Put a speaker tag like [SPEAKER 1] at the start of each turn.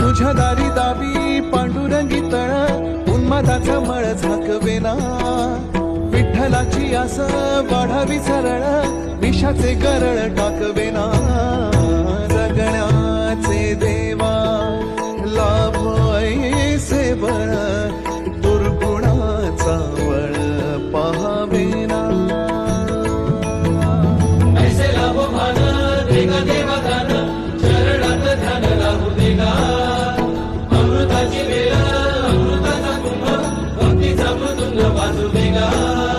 [SPEAKER 1] तुझ्या दारी दाबी पांडुरंगी तळ उन्मादाचा मळ झाकवेना विठ्ठलाची आस वाढावी सरळ विषाचे गरळ
[SPEAKER 2] टाकवे bigger.